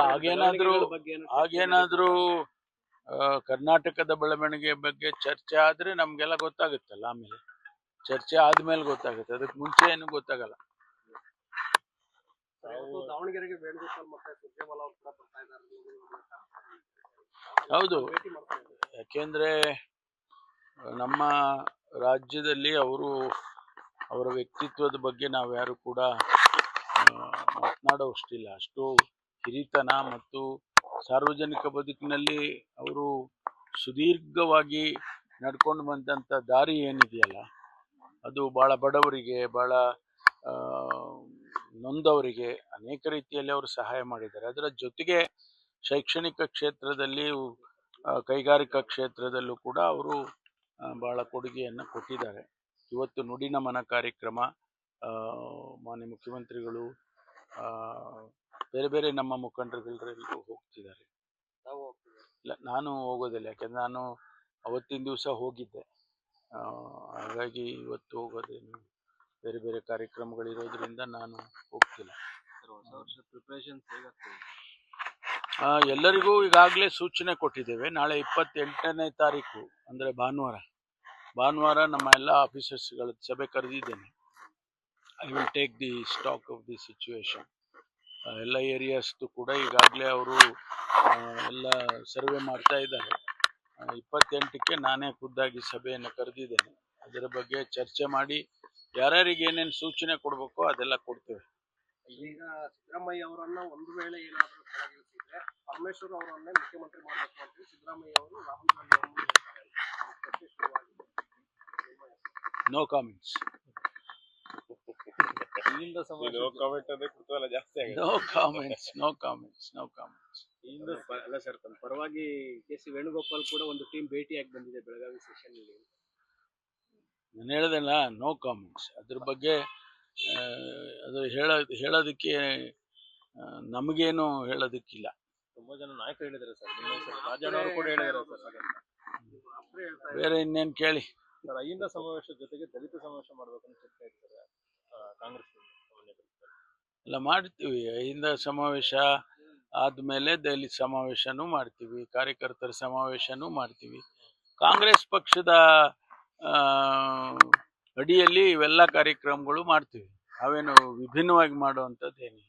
ಹಾಗೇನಾದ್ರೂ ಹಾಗೇನಾದ್ರೂ ಕರ್ನಾಟಕದ ಬೆಳವಣಿಗೆ ಬಗ್ಗೆ ಚರ್ಚೆ ಆದ್ರೆ ನಮ್ಗೆಲ್ಲ ಗೊತ್ತಾಗುತ್ತಲ್ಲ ಆಮೇಲೆ. ಚರ್ಚೆ ಆದ್ಮೇಲೆ ಗೊತ್ತಾಗುತ್ತೆ. ಅದಕ್ಕೆ ಮುಂಚೆ ಏನು ಗೊತ್ತಾಗಲ್ಲ. ದಾವಣಗೆರೆಗೆ ವೇಣುಗೋಪಾಲ್ ಮತ್ತೆ ಸುರ್ಜೇವಾಲ ಅವ್ರು ಕೂಡ ಬರ್ತಾ ಇದ್ದಾರೆ. ಹೌದು. ಯಾಕೆಂದ್ರೆ ನಮ್ಮ ರಾಜ್ಯದಲ್ಲಿ ಅವರು ಅವರ ವ್ಯಕ್ತಿತ್ವದ ಬಗ್ಗೆ ನಾವು ಯಾರು ಕೂಡ ಮಾತನಾಡೋಷ್ಟಿಲ್ಲ ಅಷ್ಟು ಹಿರಿತನ ಮತ್ತು ಸಾರ್ವಜನಿಕ ಬದುಕಿನಲ್ಲಿ ಅವರು ಸುದೀರ್ಘವಾಗಿ ನಡ್ಕೊಂಡು ಬಂದಂಥ ದಾರಿ ಏನಿದೆಯಲ್ಲ, ಅದು ಭಾಳ ಬಡವರಿಗೆ ಭಾಳ ನೊಂದವರಿಗೆ ಅನೇಕ ರೀತಿಯಲ್ಲಿ ಅವರು ಸಹಾಯ ಮಾಡಿದ್ದಾರೆ. ಅದರ ಜೊತೆಗೆ ಶೈಕ್ಷಣಿಕ ಕ್ಷೇತ್ರದಲ್ಲಿ ಕೈಗಾರಿಕಾ ಕ್ಷೇತ್ರದಲ್ಲೂ ಕೂಡ ಅವರು ಭಾಳ ಕೊಡುಗೆಯನ್ನು ಕೊಟ್ಟಿದ್ದಾರೆ. ಇವತ್ತು ನುಡಿ ನಮನ ಕಾರ್ಯಕ್ರಮ ಮಾನ್ಯ ಮುಖ್ಯಮಂತ್ರಿಗಳು ಬೇರೆ ಬೇರೆ ನಮ್ಮ ಮುಖಂಡರುಗಳೆಲ್ಲರೂ ಹೋಗ್ತಿದ್ದಾರೆ. ತಾವು ಹೋಗ್ತಿದ್ದಾರೆ. ಇಲ್ಲ ನಾನು ಹೋಗೋದಿಲ್ಲ ಯಾಕೆಂದ್ರೆ ನಾನು ಅವತ್ತಿನ ದಿವಸ ಹೋಗಿದ್ದೆ. ಆ, ಹಾಗಾಗಿ ಇವತ್ತು ಹೋಗೋದೇನು ಬೇರೆ ಬೇರೆ ಕಾರ್ಯಕ್ರಮಗಳಿರೋದ್ರಿಂದ ನಾನು ಹೋಗ್ತಿಲ್ಲ. ಸರ್, ಹೊಸ ವರ್ಷ ಪ್ರಿಪರೇಷನ್ಸ್ ಹೇಗಾಗ್ತದೆ? ಆ, ಎಲ್ಲರಿಗೂ ಈಗಾಗಲೇ ಸೂಚನೆ ಕೊಟ್ಟಿದ್ದೇವೆ ನಾಳೆ ಇಪ್ಪತ್ತೆಂಟನೇ ತಾರೀಕು ಅಂದರೆ ಭಾನುವಾರ. ಭಾನುವಾರ ನಮ್ಮ ಎಲ್ಲ ಆಫೀಸರ್ಸ್ಗಳ ಸಭೆ ಕರೆದಿದ್ದೇನೆ. I will take the stock of the situation ಎಲ್ಲ ಏರಿಯಾಸ್ದು ಕೂಡ ಈಗಾಗಲೇ ಅವರು ಎಲ್ಲ ಸರ್ವೆ ಮಾಡ್ತಾ ಇದ್ದಾರೆ. ಇಪ್ಪತ್ತೆಂಟಕ್ಕೆ ನಾನೇ ಖುದ್ದಾಗಿ ಸಭೆಯನ್ನು ಕರೆದಿದ್ದೇನೆ. ಅದರ ಬಗ್ಗೆ ಚರ್ಚೆ ಮಾಡಿ ಯಾರ್ಯಾರಿಗೆ ಏನೇನು ಸೂಚನೆ ಕೊಡಬೇಕೋ ಅದೆಲ್ಲ ಕೊಡ್ತೇವೆ. ಈಗ ಸಿದ್ದರಾಮಯ್ಯ ಅವರನ್ನು ಒಂದು ವೇಳೆ ಏನಾದರೂ ಕೆಳಗಿಳಿಸಿದ್ರೆ ಪರಮೇಶ್ವರ್ ಅವರನ್ನೇ ಮುಖ್ಯಮಂತ್ರಿ ಮಾಡಬೇಕು ಅಂತ ಸಿದ್ದರಾಮಯ್ಯ ಅವರು ರಾಹುಲ್ ಗಾಂಧಿ ಅವರು. ನೋ ಕಾಮೆಂಟ್ಸ್ ಇಲ್ಲಿಂದ ಸಮಾವೇಶ ಕಾಮೆಂಟ್ ಅಂದ್ರೆ ಕುತೂಹಲ ಜಾಸ್ತಿ ಆಗಿದೆ no comments no comments no comments ಇಂದ ಪ- ಅಲ್ಲ ಸರ್ ತಮ್ಮ ಪರವಾಗಿ ಕೆ ಸಿ ವೇಣುಗೋಪಾಲ್ ಕೂಡ ಒಂದು ಟೀಮ್ ಭೇಟಿಯಾಗಿ ಬಂದಿದೆ ಬೆಳಗಾವಿ ಸೆಷನ್ ಅಲ್ಲಿ. ನಾನು ಹೇಳ್ದಲ್ಲ ನೋ ಕಾಮೆಂಟ್ಸ್ ಅದ್ರ ಬಗ್ಗೆ ಅದು ಹೇಳ ಹೇಳೋದಕ್ಕೆ ನಮಗೇನು ಹೇಳೋದಕ್ಕಿಲ್ಲ. ತುಂಬಾ ಜನ ನಾಯಕರು ಹೇಳಿದ್ದಾರೆ ಸರ್ ರಾಜಣ್ಣವರು ರಾಜಣ್ಣ ಅವರು ಕೂಡ ಹೇಳಿದ್ದಾರೆ ಸರ್ ಬೇರೆ ಇನ್ನೇನು ಕೇಳಿ? ಸರ್ ಅಹಿಂದ ಸಮಾವೇಶ ಜೊತೆಗೆ ದಲಿತ ಸಮಾವೇಶ ಮಾಡಬೇಕು ಅಂತ ಚರ್ಚೆ ಇರ್ತಾರೆ ಕಾಂಗ್ರೆಸ್ ಎಲ್ಲ ಮಾಡ್ತೀವಿ. ಇಂದ ಸಮಾವೇಶ ಆದಮೇಲೆ ದಲಿತ ಸಮಾವೇಶನೂ ಮಾಡ್ತೀವಿ, ಕಾರ್ಯಕರ್ತರ ಸಮಾವೇಶನೂ ಮಾಡ್ತೀವಿ. ಕಾಂಗ್ರೆಸ್ ಪಕ್ಷದ ಅಡಿಯಲ್ಲಿ ಇವೆಲ್ಲ ಕಾರ್ಯಕ್ರಮಗಳು ಮಾಡ್ತೀವಿ. ಅವೇನು ವಿಭಿನ್ನವಾಗಿ ಮಾಡುವಂಥದ್ದು ಏನಿಲ್ಲ